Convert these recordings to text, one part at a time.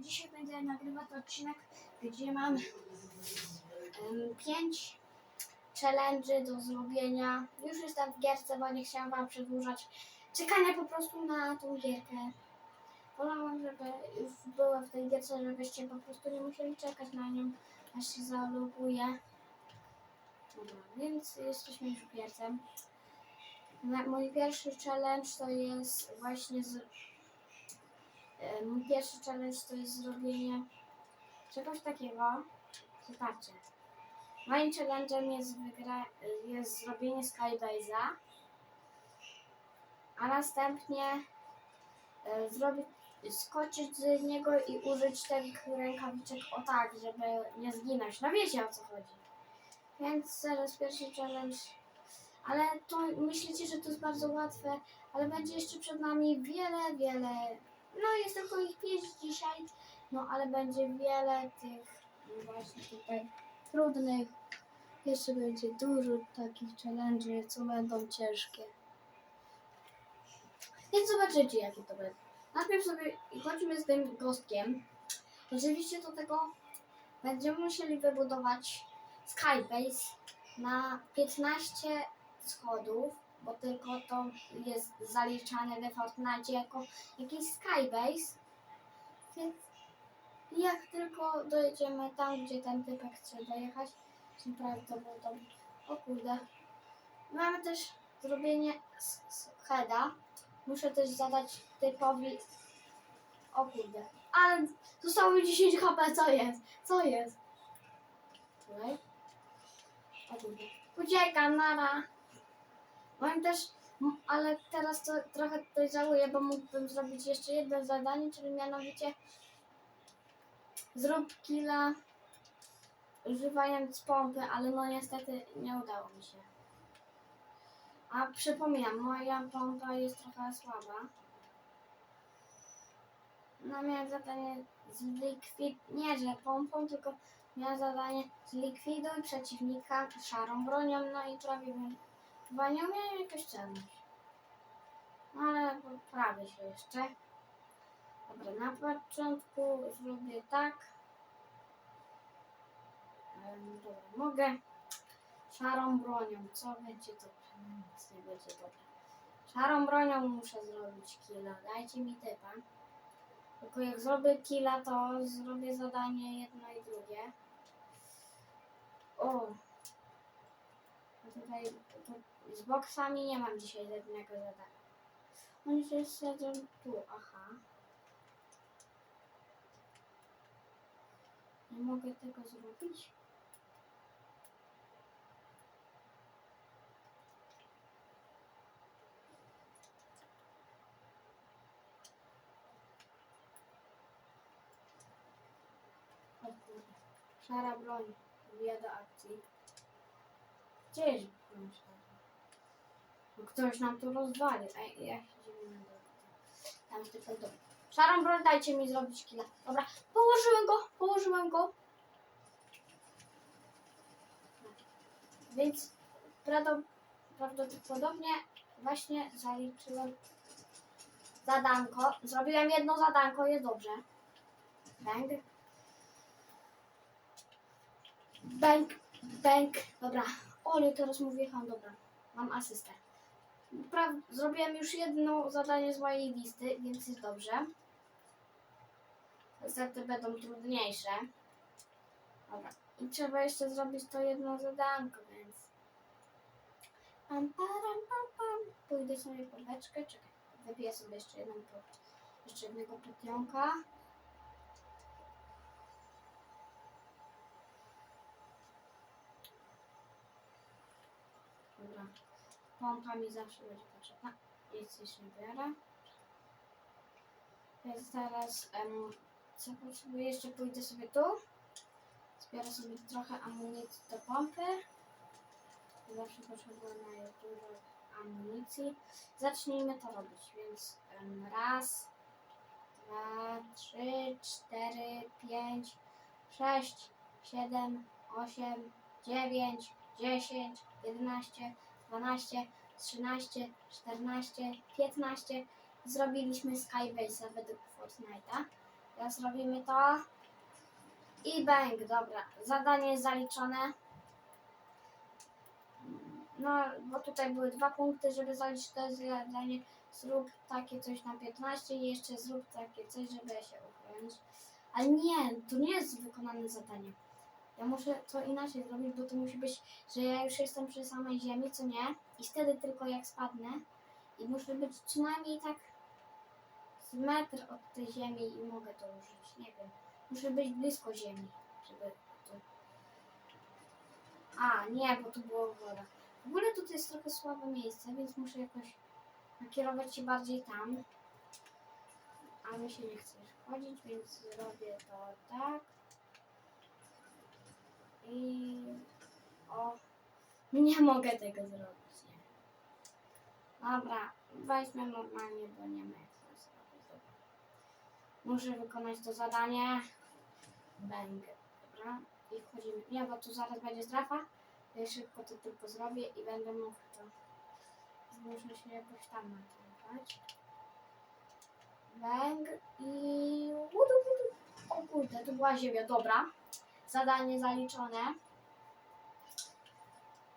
dzisiaj będę nagrywać odcinek, gdzie mam em, pięć challenge do zrobienia. Już jestem w gierce, bo nie chciałam wam przedłużać czekania po prostu na tą gierkę. Wolałam, żeby już była w tej gierce, żebyście po prostu nie musieli czekać na nią, aż się zaloguje. Dobra, więc jesteśmy już w gierce. Mój pierwszy challenge to jest właśnie z... e, Mój pierwszy challenge to jest zrobienie czegoś takiego. Zobaczcie. Moim challenge'em jest, wygra... jest zrobienie Skybase'a, a następnie e, zrobić, skoczyć z niego i użyć tych rękawiczek o tak, żeby nie zginąć. No wiecie o co chodzi. Więc zaraz pierwszy challenge. Ale to myślicie, że to jest bardzo łatwe, ale będzie jeszcze przed nami wiele, wiele. No jest tylko ich pięć dzisiaj, no ale będzie wiele tych no właśnie tutaj trudnych. Jeszcze będzie dużo takich challenge, co będą ciężkie. Więc zobaczycie, jakie to będzie. Najpierw sobie chodźmy z tym gostkiem. Oczywiście do tego będziemy musieli wybudować Skybase na 15 schodów, bo tylko to jest zaliczane we Fortnite jako jakiś Skybase. Więc jak tylko dojedziemy tam, gdzie ten typek chce dojechać, czyli prawdopodobnie, o kurde, mamy też zrobienie s- heada. Muszę też zadać typowi, o kurde, ale zostało mi 10 HP, co jest? Co jest? Tutaj. O kurde. Uciekam, nara. Mam też, ale teraz to trochę to żałuję, bo mógłbym zrobić jeszcze jedno zadanie, czyli mianowicie zrób killa używając pompy, ale no niestety nie udało mi się. A przypominam, moja pompa jest trochę słaba. No miałem zadanie zlikwid... Nie, że pompą, tylko miałem zadanie zlikwiduj przeciwnika szarą bronią, no i bym... Chyba nie miałem jakoś celność. No ale prawie się jeszcze. Dobra, na początku zrobię tak. Dobra, mogę szarą bronią. Co będzie dobrze? No, Nic nie będzie dobrze. Szarą bronią muszę zrobić killa. Dajcie mi typa. Tylko jak zrobię killa, to zrobię zadanie jedno i drugie. O! Tutaj to, z boksami nie mam dzisiaj żadnego zadania. Oni się siedzą tu, aha. Nie mogę tego zrobić. Szara broń. Wbija do akcji. Gdzie jest broń szara? Ktoś nam tu rozwali. Ej, ja się. Tam tylko do. Szarą broń dajcie mi zrobić killa. Dobra, położyłem go, położyłem go. Więc prawdo- prawdopodobnie właśnie zaliczyłem zadanko. Zrobiłem jedno zadanko, jest dobrze. Bang. Bang, bang. Dobra. Ole, teraz mówię, dobra. Mam asystę. Pra zrobiłem już jedno zadanie z mojej listy, więc jest dobrze. Niestety będą trudniejsze. Dobra. I trzeba jeszcze zrobić to jedno zadanko, więc... Pam, param, pam, pam. Pójdę sobie po beczkę. Czekaj. Wypiję sobie jeszcze jedną jeszcze jednego pytionka. Dobra. Pompa mi zawsze będzie potrzebna. Nic już nie biorę. Więc teraz, em, co potrzebuję? Jeszcze pójdę sobie tu. Zbiorę sobie trochę amunicji do pompy. Zawsze potrzebuję dużo amunicji. Zacznijmy to robić, więc em, raz, dwa, trzy, cztery, pięć, sześć, siedem, osiem, dziewięć, dziesięć, jedenaście, dwanaście, trzynaście, czternaście, piętnaście. Zrobiliśmy Skybase'a według Fortnite'a. Teraz robimy to. I bang, dobra. Zadanie jest zaliczone. No, bo tutaj były dwa punkty, żeby zaliczyć to zadanie. Zrób takie coś na 15 i jeszcze zrób takie coś, żeby się uchronić. Ale nie, to nie jest wykonane zadanie. Ja muszę to inaczej zrobić, bo to musi być, że ja już jestem przy samej ziemi, co nie? I wtedy tylko jak spadnę i muszę być przynajmniej tak z metr od tej ziemi i mogę to użyć, nie wiem. Muszę być blisko ziemi, żeby to... A, nie, bo tu było woda. W ogóle tutaj jest trochę słabe miejsce, więc muszę jakoś nakierować się bardziej tam. A mi się nie chce już wchodzić, więc zrobię to tak. I... O... Nie mogę tego zrobić, nie. Dobra, weźmy normalnie, bo nie ma jak to zrobić. Muszę wykonać to zadanie. Bang. Dobra. I wchodzimy. Nie, bo tu zaraz będzie strefa. Ja szybko to tylko zrobię i będę mógł to... Muszę się jakoś tam nakierować. Bang i... O kurde, to była ziemia. Dobra. Zadanie zaliczone.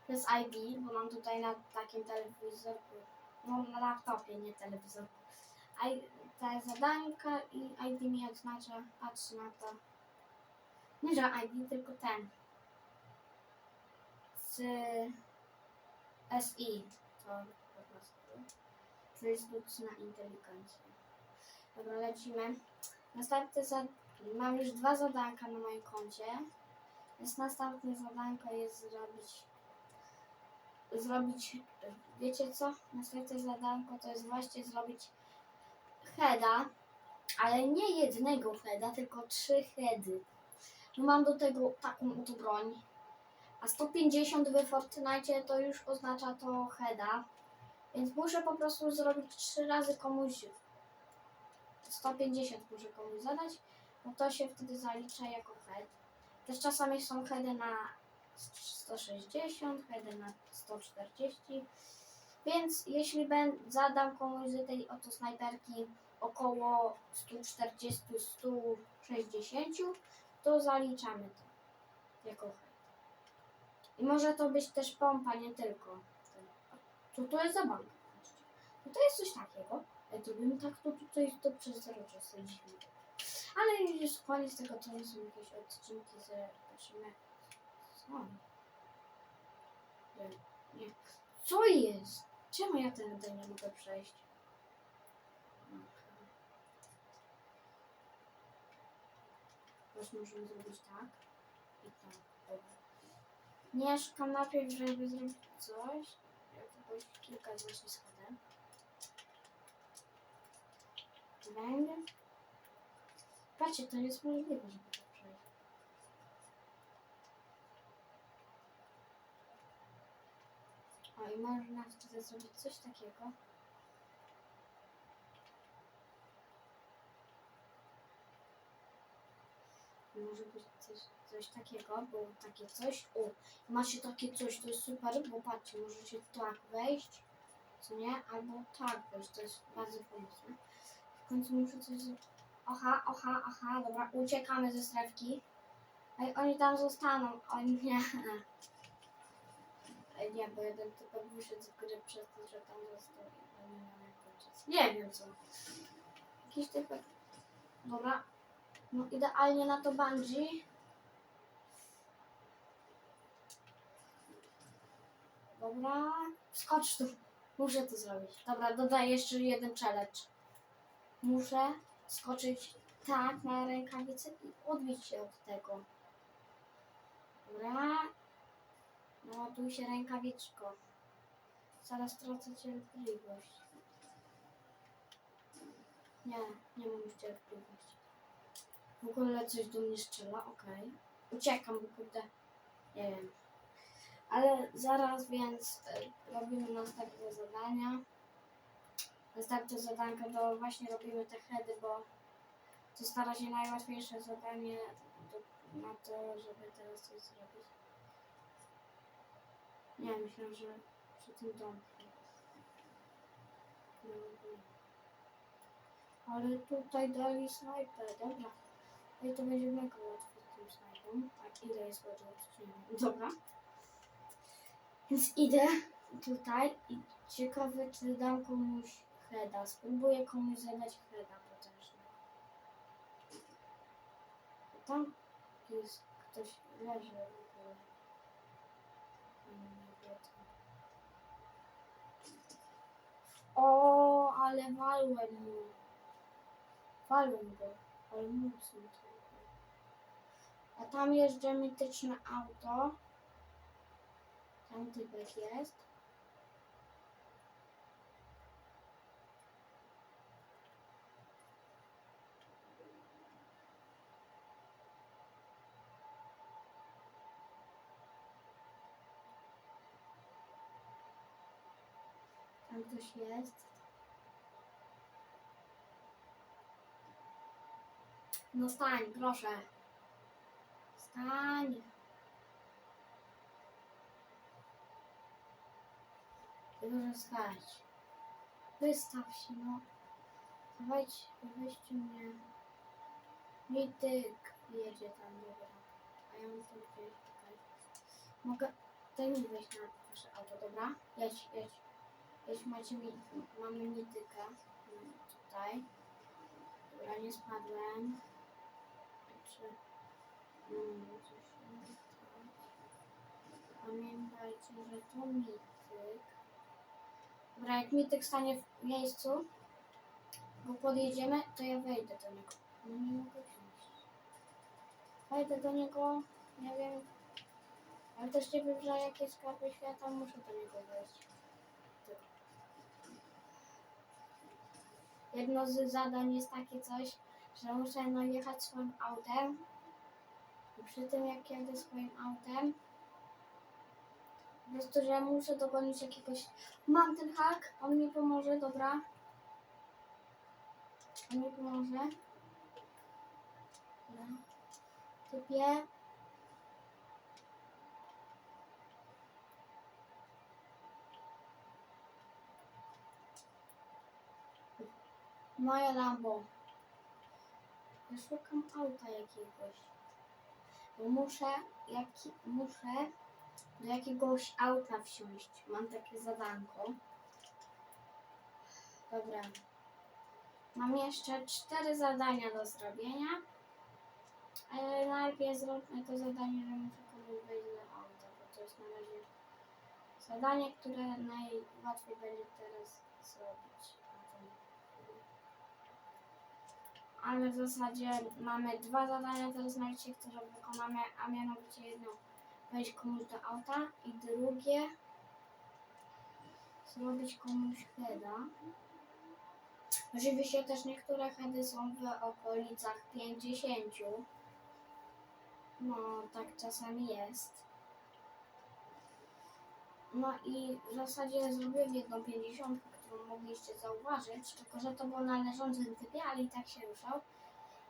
To jest ID, bo mam tutaj na takim telewizorku, no na laptopie, nie telewizorku. I, te zadanka i ID mi oznacza, patrz na to. Nie, że ID, tylko ten. Z SI. To po prostu. Czyli sztuczna inteligencja. Dobra, lecimy. Następne za... Mam już dwa zadanka na moim koncie. Więc następne zadanko jest zrobić zrobić, wiecie co? Następne zadanko to jest właśnie zrobić heada, ale nie jednego heada, tylko trzy heady. No mam do tego taką oto broń, a 150 w Fortnite to już oznacza to heada, więc muszę po prostu zrobić trzy razy komuś 150 muszę komuś zadać, no to się wtedy zalicza jako head. Też czasami są heady na 160, heady na 140. Więc jeśli ben, zadam komuś z tej oto snajperki około 140-160, to zaliczamy to jako head. I może to być też pompa, nie tylko. Co to jest za bank? To jest coś takiego. Jak to bym tak to tutaj to przez zero czasu dziwne. Ale już koniec tego to nie są jakieś odcinki, że patrzymy. Co? Nie. Co jest? Czemu ja tędy nie mogę przejść? Teraz możemy zrobić tak i tak. Dobra. Nie szukam najpierw, żeby zrobić coś. Jakiegoś kilka właśnie schodem. Będę. Patrzcie, to jest możliwe, żeby to przejść. O, i można wtedy zrobić coś takiego. Może być coś, coś takiego, bo takie coś. O, macie takie coś, to jest super, bo patrzcie, możecie tak wejść, co nie? Albo tak wejść, to jest bardzo pomocne. W końcu muszę coś zrobić. Oha, oha, aha, dobra, uciekamy ze strefki. Ej, oni tam zostaną, o nie. Ej, nie, bo jeden tylko wyszedł z gry przez to, że tam został oni. Nie wiem co. Jakiś typek. Dobra. No idealnie na to bungee. Dobra. Skocz tu. Muszę to zrobić. Dobra, dodaję jeszcze jeden challenge. Muszę skoczyć tak na rękawicę i odbić się od tego. Dobra. Naładuj się rękawiczko. Zaraz tracę cierpliwość. Nie, nie mam już cierpliwości. W ogóle coś do mnie strzela, okej. Uciekam, bo kurde, nie wiem. Ale zaraz więc e, robimy następne zadania. Następne zadanka to właśnie robimy te heady, bo to stara się najłatwiejsze zadanie na to, żeby teraz coś zrobić. Nie, myślę, że przy tym domku. No, Ale tutaj dali snajper, dobra. I to będzie mega łatwo z tym snajpą. A ile jest łatwo? Dobra. Więc idę tutaj i ciekawe, czy dam komuś heada. Spróbuję komuś zadać heada potężnego. Tam jest ktoś leży w ogóle. O, ale walłem mu. Walłem go, ale mocno. A tam jeżdżę mityczne auto. Tam typek jest. Tam ktoś jest. No stań, proszę. Stań. Możesz stać. Wystaw się, no. Dawajcie, weźcie mnie. Mityk jedzie tam, dobra. A ja mam tu gdzieś, czekaj. Mogę... Daj mi wejść na wasze auto, dobra? Jedź, jedź. Jedź, macie mi... Mamy mitykę. Tutaj. Dobra, nie spadłem. Czy... Mm, coś nie tak. Pamiętajcie, że to mityk. Dobra, jak mityk stanie w miejscu, bo podjedziemy, to ja wejdę do niego. No nie mogę wziąć. Wejdę do niego, nie wiem. Ale też nie wiem, że jak jest skarby świata, muszę do niego wejść. Tylko. Jedno z zadań jest takie coś, że muszę no jechać swoim autem. I przy tym jak jadę swoim autem, po prostu, że muszę dogonić jakiegoś... Mam ten hak, on mi pomoże, dobra. On mi pomoże. Dobra. Typię. Moje Lambo. Ja szukam auta jakiegoś. Bo muszę, jaki, muszę do jakiegoś auta wsiąść. Mam takie zadanko. Dobra. Mam jeszcze cztery zadania do zrobienia. Ale najpierw zróbmy to zadanie, że muszę komuś wejść do auta, bo to jest na razie zadanie, które najłatwiej będzie teraz zrobić. na tym ale w zasadzie mamy dwa zadania teraz na liście, które wykonamy, a mianowicie jedno wejść komuś do auta i drugie zrobić komuś heada. Oczywiście też niektóre heady są w okolicach 50. No, tak czasami jest. No i w zasadzie zrobiłem jedną 50, którą mogliście zauważyć, tylko że to było należące typie, ale i tak się ruszał.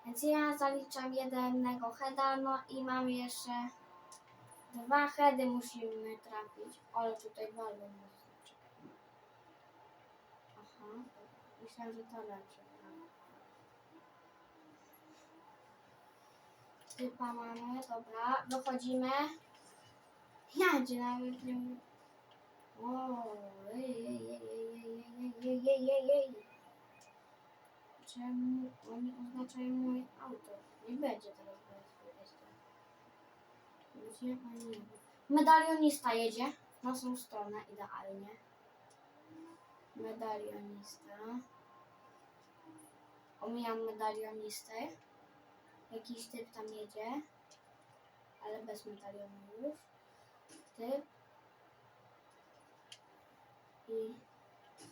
Więc ja zaliczam jednego heada, no i mam jeszcze dwa heady musimy trafić. Ale tutaj bardzo mocno. Aha, myślałem, że to lepsze. Typa mamy, dobra, wychodzimy. Ja cię nawet nie O, ej, ej, ej, ej, ej, ej. Czemu oni oznaczają moje auto? Nie będzie teraz. Gdzie oni? Medalionista jedzie w naszą stronę, idealnie. Medalionista. Omijam medalionistę. Jakiś typ tam jedzie, ale bez medalionów. Typ. I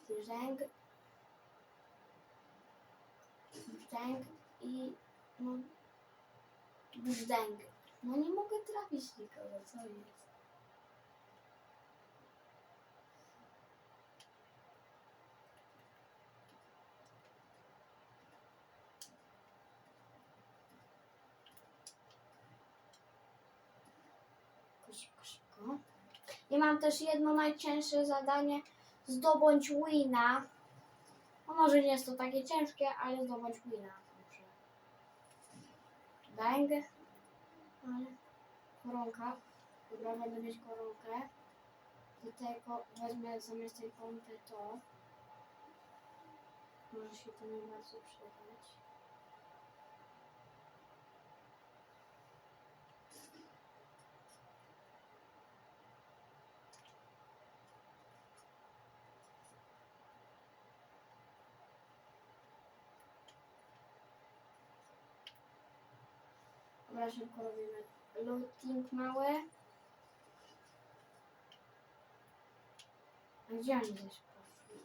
brzęk. Brzęk i no brzdęk. No nie mogę trafić nikogo, co jest? Szybko, szybko. I mam też jedno najcięższe zadanie. Zdobądź wina. No może nie jest to takie ciężkie, ale zdobyć wina. Bang. Ale koronka. Dobra, będę mieć koronkę. Do wezmę zamiast tej pompy to. Może się to nie bardzo przydać. Szybko robimy looting mały. A gdzie oni gdzieś poszli?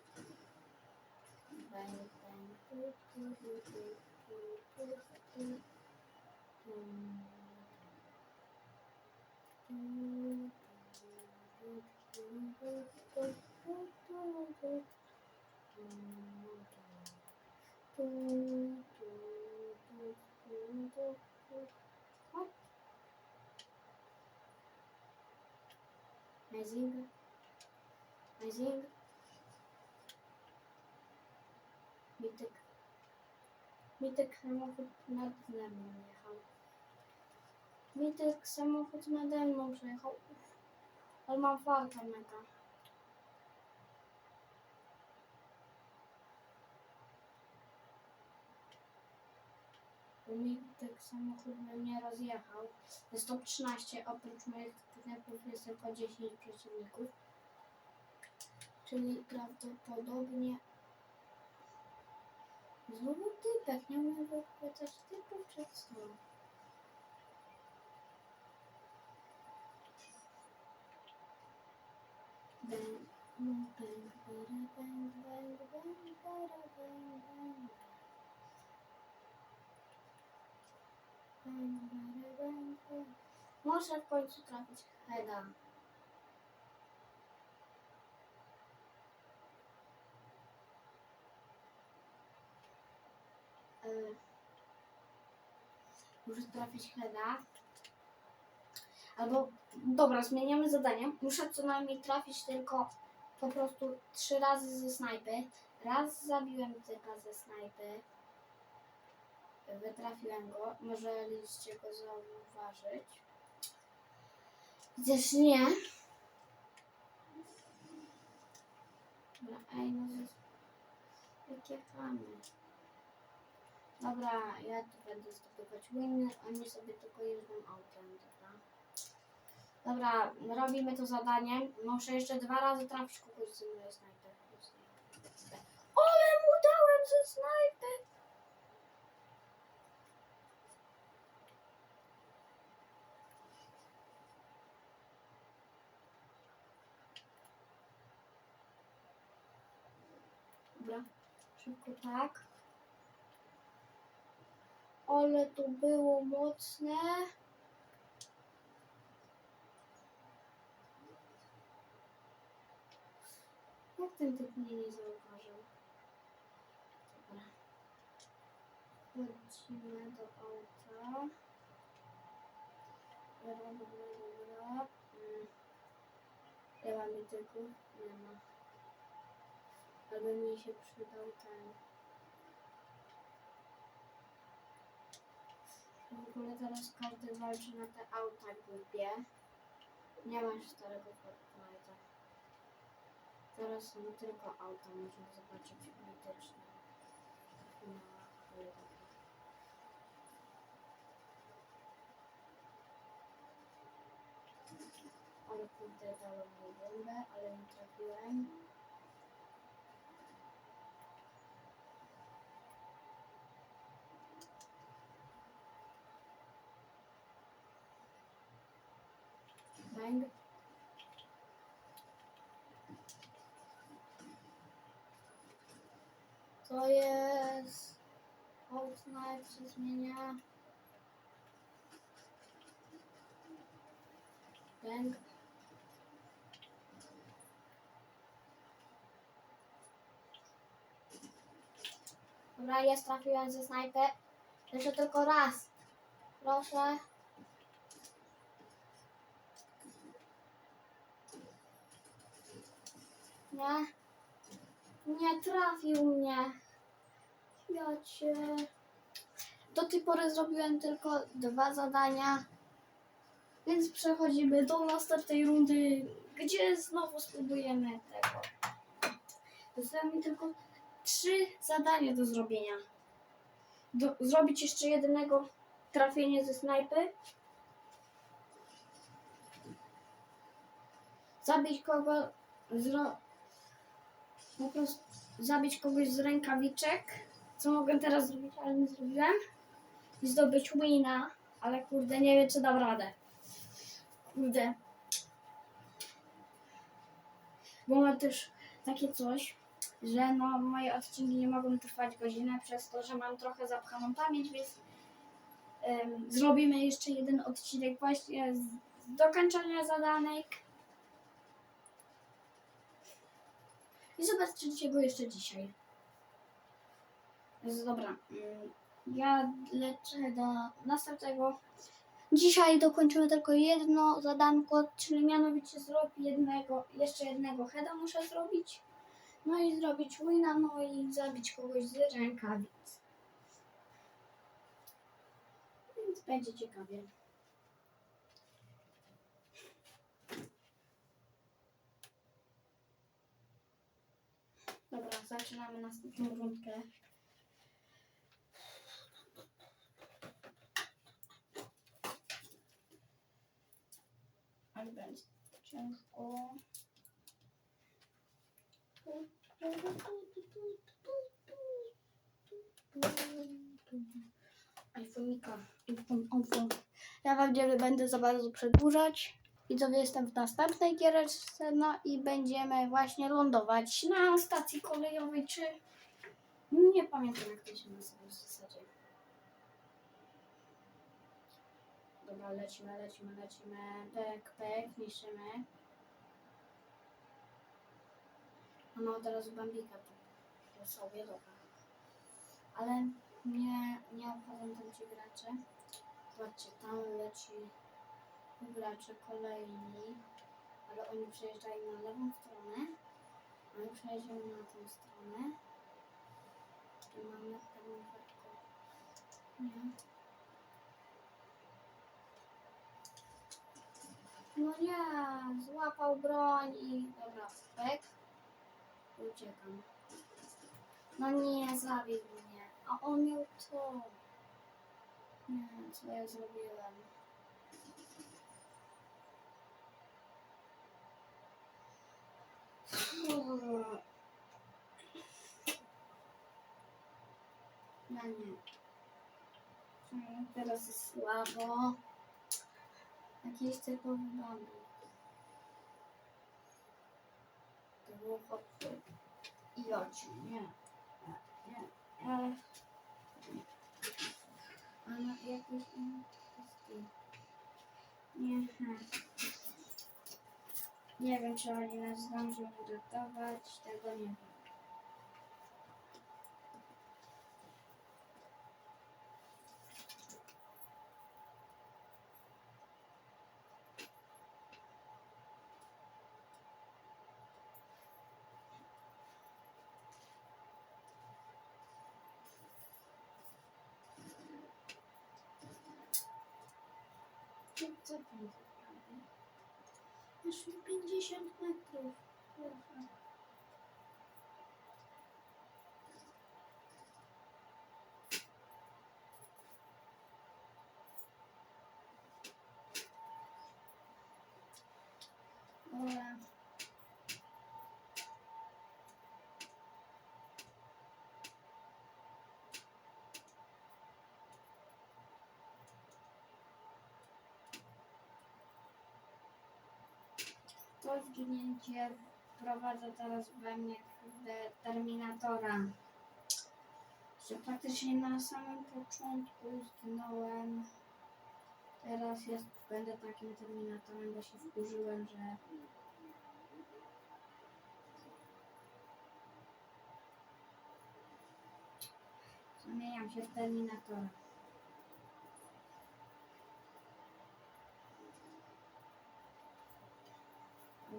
Tu, tu, Mazinga. Mazinga. Mittag. Mittag samochód nad nami jechał. Mittag samochód nade mną przejechał. Bo Mityk samochód by mnie rozjechał. Jest top 13, oprócz moich knepów jest tylko 10 przeciwników. Czyli prawdopodobnie znowu typek, nie umiem wychwytać typów czy co? Bang, bang, bang, bang, bang, bang, bang, bang. Bang, bada, bang, bang. Muszę w końcu trafić heada. Y, Muszę trafić heada. Albo, dobra, zmieniamy zadanie. Muszę co najmniej trafić tylko po prostu trzy razy ze snajpy. Raz zabiłem typa ze snajpy. Wytrafiłem go. Może liście go zauważyć. Chociaż nie. Dobra, ej, no jakie chamy. Dobra, ja tu będę zdobywać winy, oni sobie tylko jeżdżą autem, dobra. Dobra, robimy to zadanie. Muszę jeszcze dwa razy trafić kogoś z mojej snajper. Ale mu dałem ze snajper! Dobra, szybko tak. Ale to było mocne. Jak ten typ mnie nie zauważył? Dobra. Wchodzimy do auta. Dobra, dobra, dobra. Mm. Nie ma mityków? Nie ma. Ale mi się przydał ten. W ogóle teraz każdy walczy na te auta głupie. Nie ma już starego Fortnite'a. Teraz są tylko auta, można zobaczyć mityczne. Chwilę. Ale kurde dałem mu bombę, ale nie trafiłem. To jest Fortnite się zmienia. Bang. Dobra, jest trafiłem ze snajpy. Jeszcze tylko raz. Proszę. Nie. Nie trafił mnie. Ja cię. Do tej pory zrobiłem tylko dwa zadania. Więc przechodzimy do następnej rundy, gdzie znowu spróbujemy tego. Zostały mi tylko trzy zadania do zrobienia. Do, zrobić jeszcze jednego trafienie ze snajpy. Zabić kogo zro... po prostu zabić kogoś z rękawiczek. Co mogę teraz zrobić, ale nie zrobiłem. I zdobyć wina, ale kurde nie wiem czy dam radę. Kurde. Bo mam też takie coś, że no moje odcinki nie mogą trwać godzinę przez to, że mam trochę zapchaną pamięć, więc em, zrobimy jeszcze jeden odcinek właśnie z dokończenia zadanek. I zobaczycie go jeszcze dzisiaj. Więc Dobra, mm, ja lecę do następnego. Dzisiaj dokończymy tylko jedno zadanko, czyli mianowicie zrobić jednego, jeszcze jednego heada muszę zrobić. No i zrobić wina, no i zabić kogoś z rękawic. Więc będzie ciekawie. Dobra, zaczynamy następną rundkę. Ale będzie ciężko. iPhone'ika, iPhone, iPhone. Ja wam nie będę za bardzo przedłużać. Widzowie, jestem w następnej giereczce, no i będziemy właśnie lądować na stacji kolejowej, czy... Nie pamiętam jak to się nazywa w zasadzie. Dobra, lecimy, lecimy, lecimy. Pek, pek, niszczymy. Mamy od razu bambika po, po sobie, dobra. Ale nie, nie obchodzą tam ci gracze. Zobaczcie, tam leci gracze kolejni, ale oni przejeżdżają na lewą stronę, a my przejedziemy na tą stronę. I mamy pewną wetkę. Nie. No nie, złapał broń i dobra, pek. Uciekam. No nie, zabił mnie. A on miał to. Nie, co ja zrobiłem? No nie. Mm, Teraz jest słabo. Bambik. To było chłopcy. I oczy. Nie. Nie. Nie. Ale... Inny kwestii. Nie. Nie wiem, czy oni nas zdążą uratować. Tego nie wiem. Co tam zrobię? Już 50 metrów. Kurwa. Dobra. To zginięcie wprowadza teraz we mnie Terminatora. Że praktycznie na samym początku zginąłem. Teraz jest, będę takim Terminatorem, bo się wkurzyłem, że zamieniam się w Terminatora.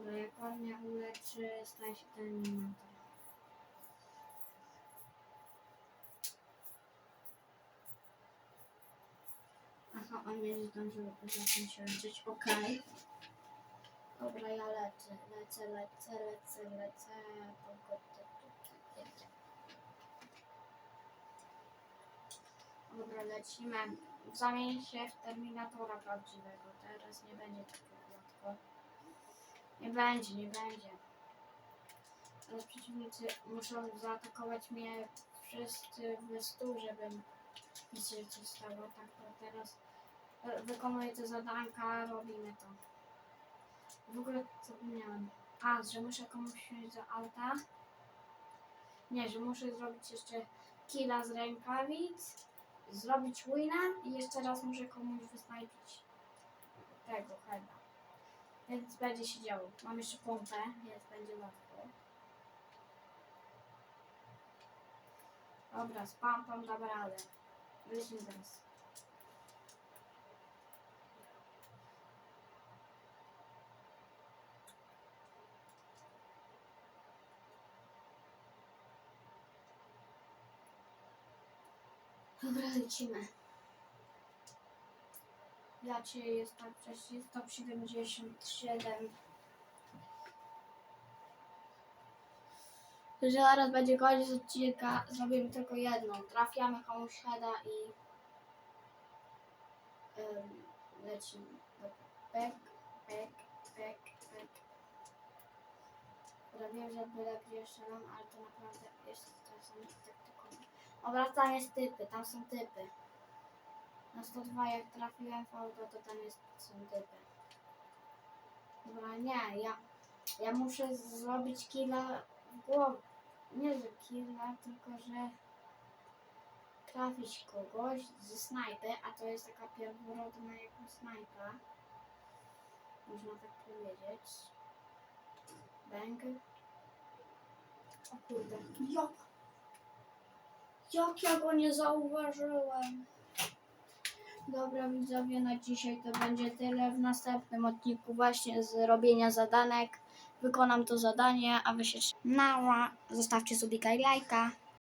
Latarnia uleczy, staje się tajemnicą. Aha, on mnie zdążył zacząć się leczyć, okej. Okay. Dobra, ja lecę, lecę, lecę, lecę, lecę, Dobra, lecimy. Zamień się w Terminatora prawdziwego. Teraz nie będzie takiego. Nie będzie, nie będzie. Teraz przeciwnicy muszą zaatakować mnie wszyscy w stu, żebym nic się stało. Tak, to teraz wykonuję te zadanka, robimy to. W ogóle zapomniałem. A, że muszę komuś wsiąść do auta. Nie, że muszę zrobić jeszcze killa z rękawic, zrobić wina i jeszcze raz muszę komuś wysnajpić tego chyba. Więc będzie się działo. Mam jeszcze pompę, więc będzie łatwo. Dobra, z pompą dam radę. Lecimy teraz. Dobra, lecimy. Ja cię jest tak wcześniej 177. Że zaraz będzie koniec odcinka, zrobimy tylko jedną. Trafiamy komuś heada i um, lecimy. Pek, pek, pek, pek. Dobra, wiem, że byle gdzie strzelam, ale to naprawdę jest czasami taktyką. Dobra, tam jest typy, tam są typy. Na 102 jak trafiłem w auto, to tam jest, są typy. Dobra, nie, ja, ja muszę zrobić killa w głowę. Nie, że killa, tylko że trafić kogoś ze snajpy, a to jest taka pierworodna jak snajpa. Można tak powiedzieć. Bang. O kurde. Jak? Jak ja go nie zauważyłem? Dobra widzowie, na dzisiaj to będzie tyle. W następnym odcinku właśnie z robienia zadanek wykonam to zadanie, a wy się nała. Zostawcie subika i lajka.